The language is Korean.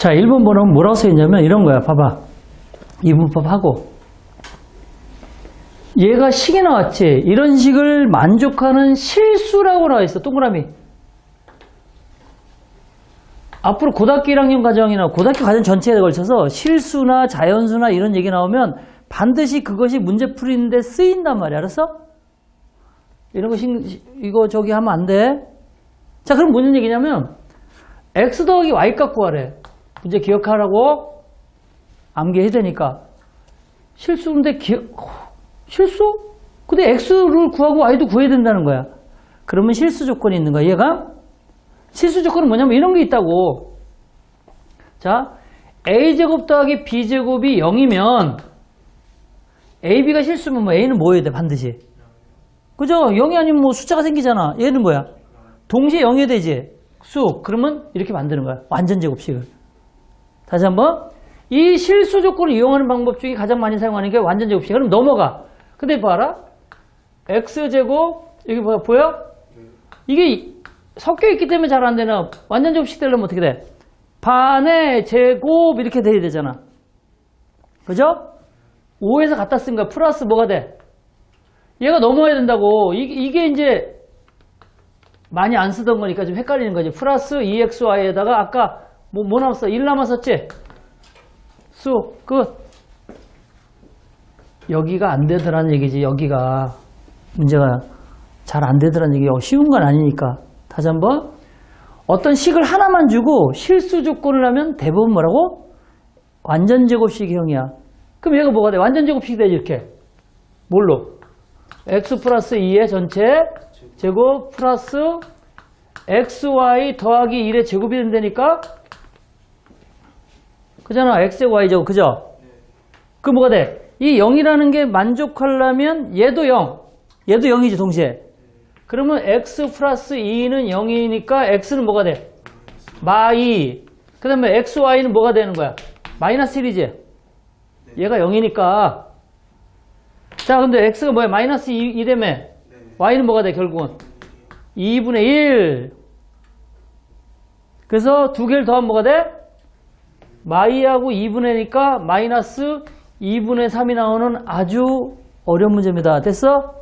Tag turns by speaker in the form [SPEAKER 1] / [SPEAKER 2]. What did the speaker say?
[SPEAKER 1] 자, 1번 번호는 뭐라고 써있냐면 이런 거야. 봐봐. 이분법하고. 얘가 식이 나왔지. 이런 식을 만족하는 실수라고 나와 있어. 동그라미. 앞으로 고등학교 1학년 과정이나 고등학교 과정 전체에 걸쳐서 실수나 자연수나 이런 얘기 나오면 반드시 그것이 문제 풀이는데 쓰인단 말이야. 알았어? 이런 거 신, 이거 저기 하면 안 돼. 자, 그럼 무슨 얘기냐면 x 더하기 y 값 구하래. 문제 기억하라고 암기해야 되니까. 실수인데 기억, 실수? 근데 x를 구하고 y도 구해야 된다는 거야. 그러면 실수 조건이 있는 거야. 얘가? 실수 조건은 뭐냐면 이런 게 있다고. 자, a제곱 더하기 b제곱이 0이면 ab가 실수면 뭐 a는 뭐 해야 돼? 반드시. 그죠? 0이 아니면 뭐 숫자가 생기잖아. 얘는 뭐야? 동시에 0이 되지. 수. 그러면 이렇게 만드는 거야. 완전 제곱식을. 다시 한번. 이 실수 조건을 이용하는 방법 중에 가장 많이 사용하는 게 완전 제곱식. 그럼 넘어가. 근데 봐라. x제곱 여기 뭐 보여? 이게 섞여 있기 때문에 잘 안 되나? 완전 제곱식 되려면 어떻게 돼? 반의 제곱 이렇게 돼야 되잖아. 그죠? 5에서 갖다 쓴 거야. 플러스 뭐가 돼? 얘가 넘어야 된다고. 이, 이게 이제 많이 안 쓰던 거니까 좀 헷갈리는 거지. 플러스 2xy에다가 아까 뭐, 뭐 남았어? 1 남았었지? 수, 끝. 여기가 안 되더라는 얘기지. 여기가 문제가 잘 안 되더라는 얘기. 쉬운 건 아니니까. 다시 한 번. 어떤 식을 하나만 주고 실수 조건을 하면 대부분 뭐라고? 완전 제곱식형이야. 그럼 얘가 뭐가 돼? 완전 제곱식이 되지 이렇게. 뭘로? x 플러스 2의 전체 제곱 플러스 xy 더하기 1의 제곱이 된다니까? 그잖아. x제곱 y제곱. 그죠? 그 뭐가 돼? 이 0이라는 게 만족하려면 얘도 0. 얘도 0이지 동시에. 그러면 x 플러스 2는 0이니까 x는 뭐가 돼? 마이. 그 다음에 xy는 뭐가 되는 거야? 마이너스 1이지? 얘가 0이니까. 자, 근데 x가 뭐야? 마이너스 2, 2되며 y는 뭐가 돼, 결국은? 2분의 1. 그래서 두 개를 더하면 뭐가 돼? 마이하고 2분의 니까 마이너스 2분의 3이 나오는 아주 어려운 문제입니다. 됐어?